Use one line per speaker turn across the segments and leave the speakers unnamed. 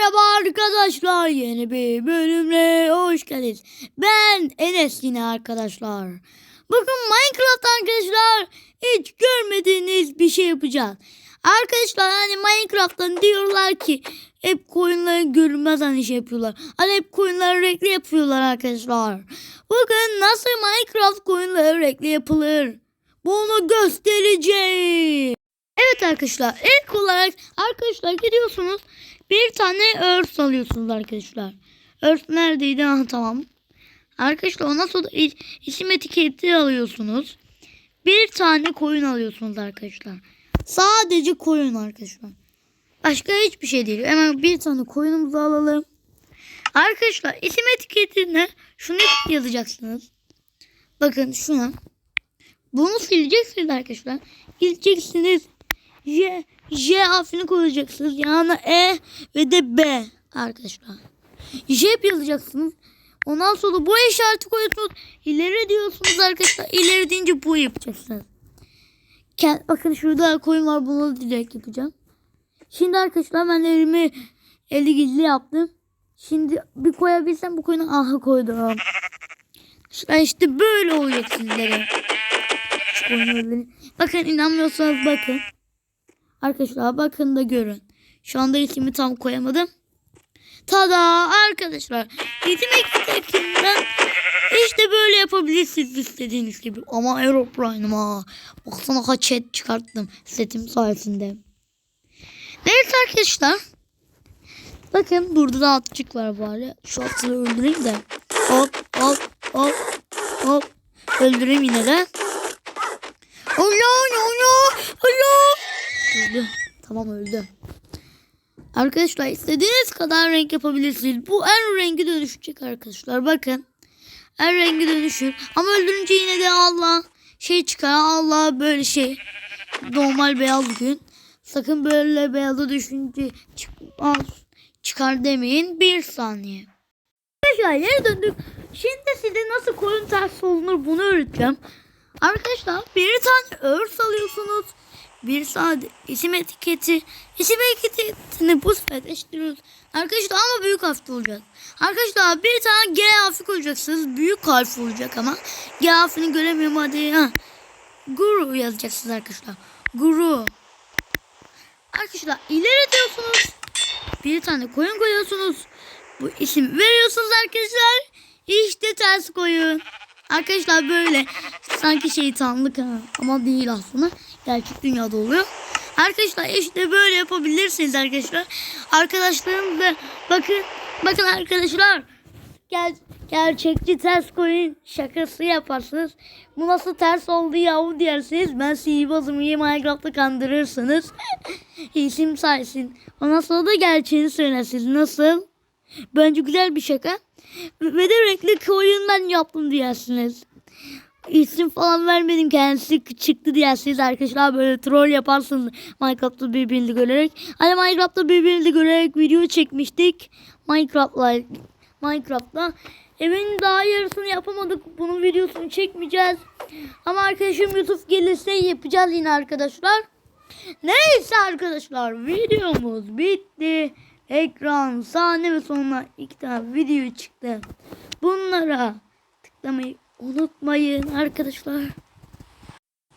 Merhaba arkadaşlar yeni bir bölümle hoş geldiniz. Ben Enes yine arkadaşlar. Bugün Minecraft arkadaşlar hiç görmediğiniz bir şey yapacağız. Arkadaşlar hani Minecraft'tan diyorlar ki hep koyunların görünmez hani şey yapıyorlar. Hani hep koyunları renkli yapıyorlar arkadaşlar. Bugün nasıl Minecraft koyunları renkli yapılır? Bunu göstereceğim. Evet arkadaşlar ilk olarak arkadaşlar gidiyorsunuz bir tane örs alıyorsunuz arkadaşlar. Örs neredeydi? Ha tamam. Arkadaşlar ondan sonra isim etiketi alıyorsunuz. Bir tane koyun alıyorsunuz arkadaşlar. Sadece koyun arkadaşlar. Başka hiçbir şey değil. Hemen bir tane koyunumuzu alalım. Arkadaşlar isim etiketine şunu yazacaksınız. Bakın şuna. Bunu sileceksiniz arkadaşlar. Gideceksiniz. J, J harfini koyacaksınız. Yani E ve de B arkadaşlar. J yazacaksınız. Ondan sonra bu işareti koyuyorsunuz. İleri diyorsunuz arkadaşlar. İleri deyince bu yapacaksınız. Bakın şurada koyun var. Bunu da direkt yapacağım. Şimdi arkadaşlar ben elimi eli gizli yaptım. Şimdi bir koyabilsem bu koyunu aha koydum. İşte, işte böyle oluyor sizlere. Bakın inanmıyorsanız bakın. Arkadaşlar bakın da görün. Şu anda ismi tam koyamadım. Tada arkadaşlar. İsim etiketinden işte böyle yapabilirsiniz istediğiniz gibi. Ama Aeroprine'ım ha. Baksana kaç set çıkarttım setim sayesinde. Neyse arkadaşlar. Bakın burada da atçık var bari. Şu atları öldüreyim de. Hop hop hop hop. Öldüreyim yine de. Allah Allah Allah. Öldü. Tamam öldü. Arkadaşlar istediğiniz kadar renk yapabilirsiniz. Bu en rengi dönüşecek arkadaşlar. Bakın. En rengi dönüşür. Ama öldürünce yine de Allah şey çıkar. Allah böyle şey. Normal beyaz gün. Sakın böyle beyaza düşünce çıkmaz. Çıkar demeyin. Bir saniye. Arkadaşlar yere döndük. Şimdi size nasıl koyun ters olunur bunu öğreteceğim. Arkadaşlar bir tane örs alıyorsunuz. Bir sade isim etiketi. İsim etiketini bu sefer eşitliyoruz. Arkadaşlar ama büyük harfli olacak. Arkadaşlar bir tane G harfi koyacaksınız. Büyük harf olacak ama. G harfini göremiyorum hadi. Ha. Guru yazacaksınız arkadaşlar. Guru. Arkadaşlar ileri diyorsunuz. Bir tane koyun koyuyorsunuz. Bu isim veriyorsunuz arkadaşlar. İşte ters koyun. Arkadaşlar böyle sanki şeytanlık ha. ama değil aslında. Gerçek dünyada oluyor. Arkadaşlar işte böyle yapabilirsiniz arkadaşlar. Arkadaşlarım da bakın bakın arkadaşlar gel gerçekçi ters koyun şakası yaparsınız. Bu nasıl ters oldu yahu dersiniz. Ben sihirbazım iyi Minecraft'ta kandırırsınız. İsim sayesinde. Ondan sonra da gerçeğini söylersiniz. Nasıl? Bence güzel bir şaka. Ve de renkli koyun ben yaptım dersiniz. İsim falan vermedim kendisi çıktı dersiniz arkadaşlar böyle troll yaparsınız Minecraft'ta birbirini görerek. Hani Minecraft'ta birbirini görerek video çekmiştik. Minecraft'la Minecraft'ta. Evin daha yarısını yapamadık. Bunun videosunu çekmeyeceğiz. Ama arkadaşım YouTube gelirse yapacağız yine arkadaşlar. Neyse arkadaşlar videomuz bitti. Ekran, sahne ve sonuna iki tane video çıktı. Bunlara tıklamayı unutmayın arkadaşlar.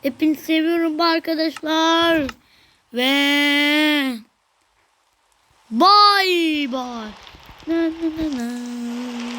Hepinizi seviyorum arkadaşlar. Ve bye bye. Na, na, na, na.